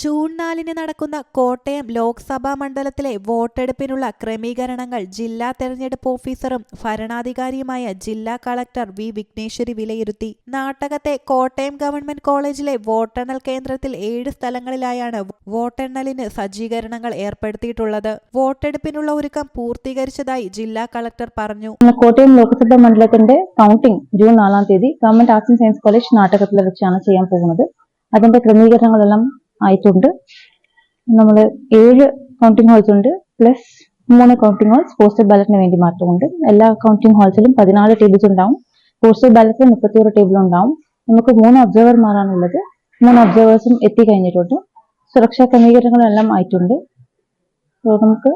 June നാലിന് നടക്കുന്ന കോട്ടയം ലോക്സഭാ മണ്ഡലത്തിലെ വോട്ടെടുപ്പിനുള്ള ക്രമീകരണങ്ങൾ ജില്ലാ തെരഞ്ഞെടുപ്പ് ഓഫീസറും ഭരണാധികാരിയുമായ ജില്ലാ കളക്ടർ വി വിഘ്നേശ്വരി വിലയിരുത്തി. നാട്ടകത്തെ കോട്ടയം ഗവൺമെന്റ് കോളേജിലെ വോട്ടെണ്ണൽ കേന്ദ്രത്തിൽ ഏഴ് സ്ഥലങ്ങളിലായാണ് വോട്ടെണ്ണലിന് സജ്ജീകരണങ്ങൾ ഏർപ്പെടുത്തിയിട്ടുള്ളത്. വോട്ടെടുപ്പിനുള്ള ഒരുക്കം പൂർത്തീകരിച്ചതായി ജില്ലാ കളക്ടർ പറഞ്ഞു. കോട്ടയം ലോക്സഭാ മണ്ഡലത്തിന്റെ കൗണ്ടിംഗ് ജൂൺ നാലാം തീയതി government arts and science college നാട്ടകത്തിൽ വെച്ചാണ് ചെയ്യാൻ പോകുന്നത്. അതിന്റെ ക്രമീകരണങ്ങളെല്ലാം ആയിട്ടുണ്ട്. നമ്മൾ ഏഴ് കൗണ്ടിംഗ് ഹോൾസ് ഉണ്ട് പ്ലസ് മൂന്ന് കൗണ്ടിംഗ് ഹോൾസ് പോസ്റ്റൽ ബാലറ്റിന് വേണ്ടി മാത്രമുണ്ട്. എല്ലാ കൗണ്ടിംഗ് ഹോൾസിലും പതിനാല് ടേബിൾസ് ഉണ്ടാവും. പോസ്റ്റൽ ബാലറ്റിൽ മുപ്പത്തിയൊരു ടേബിൾ ഉണ്ടാവും. നമുക്ക് മൂന്ന് ഒബ്സർവർമാരാണുള്ളത് മൂന്ന് ഒബ്സർവേഴ്സും എത്തിക്കഴിഞ്ഞിട്ടുണ്ട് സുരക്ഷാ ക്രമീകരണങ്ങളെല്ലാം ആയിട്ടുണ്ട്. നമുക്ക്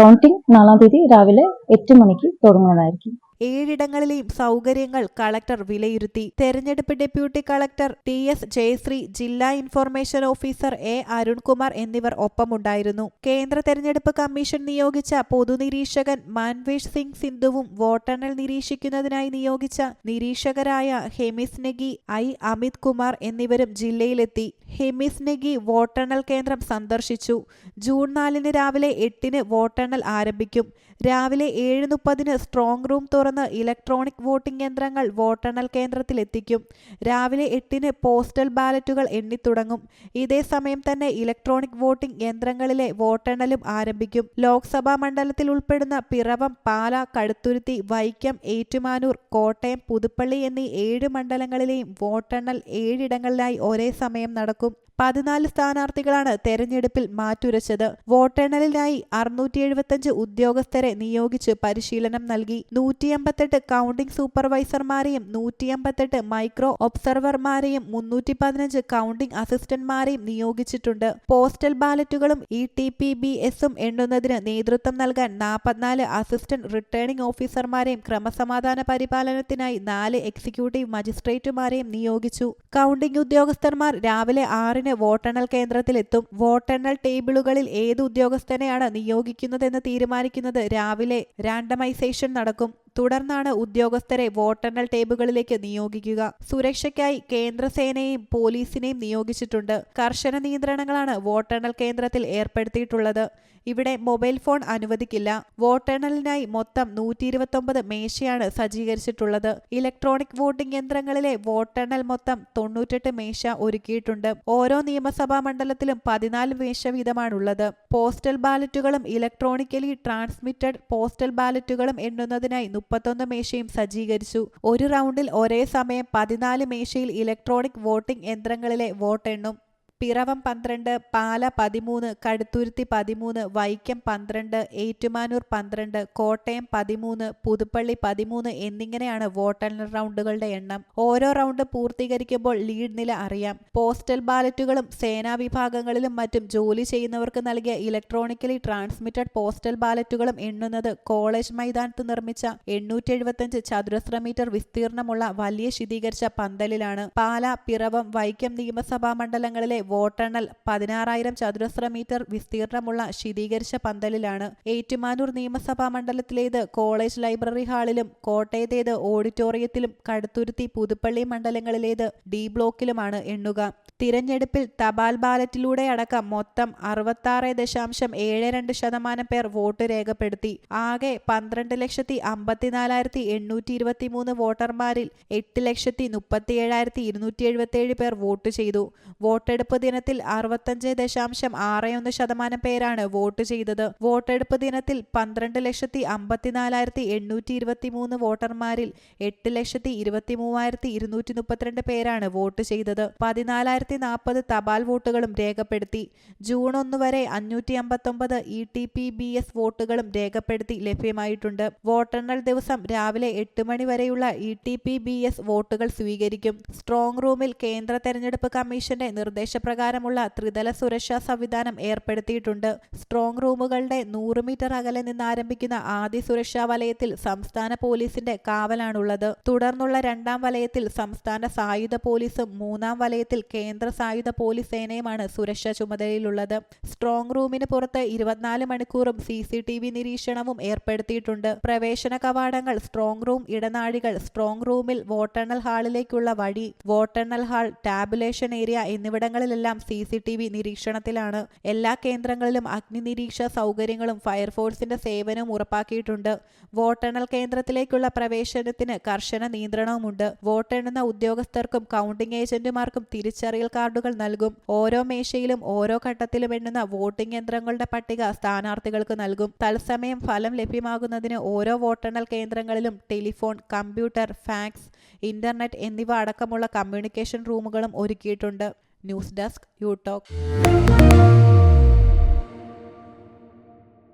കൗണ്ടിംഗ് നാലാം തീയതി രാവിലെ എട്ട് മണിക്ക് തുടങ്ങുന്നതായിരിക്കും. ഏഴിടങ്ങളിലെയും സൗകര്യങ്ങൾ കളക്ടർ വിലയിരുത്തി. തെരഞ്ഞെടുപ്പ് deputy collector T S Jayashree ജില്ലാ ഇൻഫർമേഷൻ ഓഫീസർ എ അരുൺകുമാർ എന്നിവർ ഒപ്പമുണ്ടായിരുന്നു. കേന്ദ്ര തെരഞ്ഞെടുപ്പ് കമ്മീഷൻ നിയോഗിച്ച പൊതുനിരീക്ഷകൻ മാൻവേഷ് സിംഗ് സിന്ധുവും വോട്ടെണ്ണൽ നിരീക്ഷിക്കുന്നതിനായി നിയോഗിച്ച നിരീക്ഷകരായ ഹെമിസ് നെഗി ഐ അമിത് കുമാർ എന്നിവരും ജില്ലയിലെത്തി. ഹെമിസ് നെഗി വോട്ടെണ്ണൽ കേന്ദ്രം സന്ദർശിച്ചു. ജൂൺ നാലിന് രാവിലെ എട്ടിന് വോട്ടെണ്ണൽ ആരംഭിക്കും. രാവിലെ ഏഴ് മുപ്പതിന് സ്ട്രോങ് റൂം തുറന്ന് ഇലക്ട്രോണിക് വോട്ടിംഗ് യന്ത്രങ്ങൾ വോട്ടെണ്ണൽ കേന്ദ്രത്തിൽ എത്തിക്കും. രാവിലെ എട്ടിന് പോസ്റ്റൽ ബാലറ്റുകൾ എണ്ണിത്തുടങ്ങും ഇതേ സമയം തന്നെ ഇലക്ട്രോണിക് വോട്ടിംഗ് യന്ത്രങ്ങളിലെ വോട്ടെണ്ണലും ആരംഭിക്കും. ലോക്സഭാ മണ്ഡലത്തിൽ ഉൾപ്പെടുന്ന പിറവം പാല കടുത്തുരുത്തി വൈക്കം ഏറ്റുമാനൂർ കോട്ടയം പുതുപ്പള്ളി എന്നീ ഏഴ് മണ്ഡലങ്ങളിലെയും വോട്ടെണ്ണൽ ഏഴിടങ്ങളിലായി ഒരേ സമയം നടക്കും. പതിനാല് സ്ഥാനാർത്ഥികളാണ് തെരഞ്ഞെടുപ്പിൽ മാറ്റുരച്ചത്. വോട്ടെണ്ണലിനായി അറുന്നൂറ്റി എഴുപത്തഞ്ച് ഉദ്യോഗസ്ഥരെ നിയോഗിച്ച് പരിശീലനം നൽകി. നൂറ്റിയമ്പത്തെട്ട് കൗണ്ടിംഗ് സൂപ്പർവൈസർമാരെയും നൂറ്റിയമ്പത്തെട്ട് മൈക്രോ ഒബ്സർവർമാരെയും മുന്നൂറ്റി പതിനഞ്ച് കൗണ്ടിംഗ് അസിസ്റ്റന്റ്മാരെയും നിയോഗിച്ചിട്ടുണ്ട്. പോസ്റ്റൽ ബാലറ്റുകളും ഇ ടി പി ബി എസും എണ്ണുന്നതിന് നേതൃത്വം നൽകാൻ നാൽപ്പത്തിനാല് അസിസ്റ്റന്റ് റിട്ടേണിംഗ് ഓഫീസർമാരെയും ക്രമസമാധാന പരിപാലനത്തിനായി നാല് എക്സിക്യൂട്ടീവ് മജിസ്ട്രേറ്റുമാരെയും നിയോഗിച്ചു. കൗണ്ടിംഗ് ഉദ്യോഗസ്ഥന്മാർ രാവിലെ ആറിന് വോട്ടെണ്ണൽ കേന്ദ്രത്തിലെത്തും. വോട്ടെണ്ണൽ ടേബിളുകളിൽ ഏത് ഉദ്യോഗസ്ഥനെയാണ് നിയോഗിക്കുന്നതെന്ന് തീരുമാനിക്കുന്നത് രാവിലെ റാൻഡമൈസേഷൻ നടക്കും. തുടർന്നാണ് ഉദ്യോഗസ്ഥരെ വോട്ടെണ്ണൽ ടേബിളുകളിലേക്ക് നിയോഗിക്കുക. സുരക്ഷയ്ക്കായി കേന്ദ്രസേനയെയും പോലീസിനെയും നിയോഗിച്ചിട്ടുണ്ട്. കർശന നിയന്ത്രണങ്ങളാണ് വോട്ടെണ്ണൽ കേന്ദ്രത്തിൽ ഏർപ്പെടുത്തിയിട്ടുള്ളത്. ഇവിടെ മൊബൈൽ ഫോൺ അനുവദിക്കില്ല. വോട്ടെണ്ണലിനായി മൊത്തം നൂറ്റി ഇരുപത്തൊമ്പത് മേശയാണ് സജ്ജീകരിച്ചിട്ടുള്ളത്. ഇലക്ട്രോണിക് വോട്ടിംഗ് യന്ത്രങ്ങളിലെ വോട്ടെണ്ണൽ മൊത്തം തൊണ്ണൂറ്റെട്ട് മേശ ഒരുക്കിയിട്ടുണ്ട്. ഓരോ നിയമസഭാ മണ്ഡലത്തിലും പതിനാല് മേശ വീതമാണുള്ളത്. പോസ്റ്റൽ ബാലറ്റുകളും ഇലക്ട്രോണിക്കലി ട്രാൻസ്മിറ്റഡ് പോസ്റ്റൽ ബാലറ്റുകളും എണ്ണുന്നതിനായി മുപ്പത്തൊന്ന് മേശയും സജ്ജീകരിച്ചു. ഒരു റൗണ്ടിൽ ഒരേ സമയം പതിനാല് മേശയിൽ ഇലക്ട്രോണിക് വോട്ടിംഗ് യന്ത്രങ്ങളിലെ വോട്ടെണ്ണും. പിറവം പന്ത്രണ്ട് പാല പതിമൂന്ന് കടുത്തുരുത്തി പതിമൂന്ന് വൈക്കം പന്ത്രണ്ട് ഏറ്റുമാനൂർ പന്ത്രണ്ട് കോട്ടയം പതിമൂന്ന് പുതുപ്പള്ളി പതിമൂന്ന് എന്നിങ്ങനെയാണ് വോട്ടെണ്ണൽ റൗണ്ടുകളുടെ എണ്ണം. ഓരോ റൗണ്ട് പൂർത്തീകരിക്കുമ്പോൾ ലീഡ് നില അറിയാം. പോസ്റ്റൽ ബാലറ്റുകളും സേനാ വിഭാഗങ്ങളിലും മറ്റും ജോലി ചെയ്യുന്നവർക്ക് നൽകിയ ഇലക്ട്രോണിക്കലി ട്രാൻസ്മിറ്റഡ് പോസ്റ്റൽ ബാലറ്റുകളും എണ്ണുന്നത് കോളേജ് മൈതാനത്ത് നിർമ്മിച്ച എണ്ണൂറ്റി എഴുപത്തഞ്ച് ചതുരശ്ര മീറ്റർ വിസ്തീർണമുള്ള വലിയ ശീതീകരിച്ച പന്തലിലാണ്. പാല പിറവം വൈക്കം നിയമസഭാ മണ്ഡലങ്ങളിലെ വോട്ടെണ്ണൽ പതിനാറായിരം ചതുരശ്ര മീറ്റർ വിസ്തീർണമുള്ള ശീതീകരിച്ച പന്തലിലാണ് ഏറ്റുമാനൂർ നിയമസഭാ മണ്ഡലത്തിലേത് കോളേജ് ലൈബ്രറി ഹാളിലും കോട്ടയത്തേത് ഓഡിറ്റോറിയത്തിലും കടുത്തുരുത്തി പുതുപ്പള്ളി മണ്ഡലങ്ങളിലേത് ഡി ബ്ലോക്കിലുമാണ് എണ്ണുക. തിരഞ്ഞെടുപ്പിൽ തപാൽ ബാലറ്റിലൂടെ അടക്കം മൊത്തം അറുപത്താറ് ദശാംശം ഏഴ് രണ്ട് ശതമാനം പേർ വോട്ട് രേഖപ്പെടുത്തി. ആകെ പന്ത്രണ്ട് ലക്ഷത്തി അമ്പത്തിനാലായിരത്തി എണ്ണൂറ്റി ഇരുപത്തി മൂന്ന് വോട്ടർമാരിൽ എട്ട് ലക്ഷത്തി മുപ്പത്തി ഏഴായിരത്തി ഇരുന്നൂറ്റി എഴുപത്തിയേഴ് പേർ വോട്ട് ചെയ്തു. വോട്ടെടുപ്പ് ദിനത്തിൽ അറുപത്തഞ്ച് ദശാംശം ആറ് ഒന്ന് ശതമാനം പേരാണ് വോട്ട് ചെയ്തത്. വോട്ടെടുപ്പ് ദിനത്തിൽ പന്ത്രണ്ട് ലക്ഷത്തി അമ്പത്തിനാലായിരത്തി എണ്ണൂറ്റി ഇരുപത്തി മൂന്ന് വോട്ടർമാരിൽ എട്ട് ലക്ഷത്തി ഇരുപത്തി മൂവായിരത്തി ഇരുന്നൂറ്റി മുപ്പത്തിരണ്ട് പേരാണ് വോട്ട് ചെയ്തത്. പതിനാലായിരത്തി നാൽപ്പത് തപാൽ വോട്ടുകളും രേഖപ്പെടുത്തി. ജൂൺ ഒന്ന് വരെ അഞ്ഞൂറ്റി അമ്പത്തൊമ്പത് E T P B S വോട്ടുകളും രേഖപ്പെടുത്തി ലഭ്യമായിട്ടുണ്ട്. വോട്ടെണ്ണൽ ദിവസം രാവിലെ എട്ട് മണി വരെയുള്ള E T P B S വോട്ടുകൾ സ്വീകരിക്കും. സ്ട്രോങ് റൂമിൽ കേന്ദ്ര തെരഞ്ഞെടുപ്പ് കമ്മീഷന്റെ നിർദ്ദേശപ്രകാരമുള്ള ത്രിതല സുരക്ഷാ സംവിധാനം ഏർപ്പെടുത്തിയിട്ടുണ്ട്. സ്ട്രോങ് റൂമുകളുടെ നൂറ് മീറ്റർ അകലെ നിന്ന് ആരംഭിക്കുന്ന ആദ്യ സുരക്ഷാ വലയത്തിൽ സംസ്ഥാന പോലീസിന്റെ കാവലാണുള്ളത്. തുടർന്നുള്ള രണ്ടാം വലയത്തിൽ സംസ്ഥാന സായുധ പോലീസും മൂന്നാം വലയത്തിൽ കേന്ദ്ര സായുധ പോലീസ് സേനയുമാണ് സുരക്ഷാ ചുമതലയിലുള്ളത്. സ്ട്രോങ് റൂമിന് പുറത്ത് ഇരുപത്തിനാല് മണിക്കൂറും സി സി ടി വി നിരീക്ഷണവും ഏർപ്പെടുത്തിയിട്ടുണ്ട്. പ്രവേശന കവാടങ്ങൾ സ്ട്രോങ് റൂം ഇടനാഴികൾ സ്ട്രോങ് റൂമിൽ വോട്ടെണ്ണൽ ഹാളിലേക്കുള്ള വഴി വോട്ടെണ്ണൽ ഹാൾ ടാബുലേഷൻ ഏരിയ എന്നിവിടങ്ങളിലെല്ലാം സി സി ടി വി നിരീക്ഷണത്തിലാണ്. എല്ലാ കേന്ദ്രങ്ങളിലും അഗ്നി നിരീക്ഷണ സൗകര്യങ്ങളും ഫയർഫോഴ്സിന്റെ സേവനവും ഉറപ്പാക്കിയിട്ടുണ്ട്. വോട്ടെണ്ണൽ കേന്ദ്രത്തിലേക്കുള്ള പ്രവേശനത്തിന് കർശന നിയന്ത്രണവുമുണ്ട്. വോട്ടെണ്ണുന്ന ഉദ്യോഗസ്ഥർക്കും കൗണ്ടിംഗ് ഏജന്റുമാർക്കും തിരിച്ചറിയൽ കാർഡുകൾ നൽകും. ഓരോ മേശയിലും ഓരോ ഘട്ടത്തിലും എണ്ണുന്ന വോട്ടിംഗ് യന്ത്രങ്ങളുടെ പട്ടിക സ്ഥാനാർത്ഥികൾക്ക് നൽകും. തത്സമയം ഫലം ലഭ്യമാകുന്നതിന് ഓരോ വോട്ടെണ്ണൽ കേന്ദ്രങ്ങളിലും ടെലിഫോൺ കമ്പ്യൂട്ടർ ഫാക്സ് ഇന്റർനെറ്റ് എന്നിവ അടക്കമുള്ള കമ്മ്യൂണിക്കേഷൻ റൂമുകളും ഒരുക്കിയിട്ടുണ്ട്. News desk you talk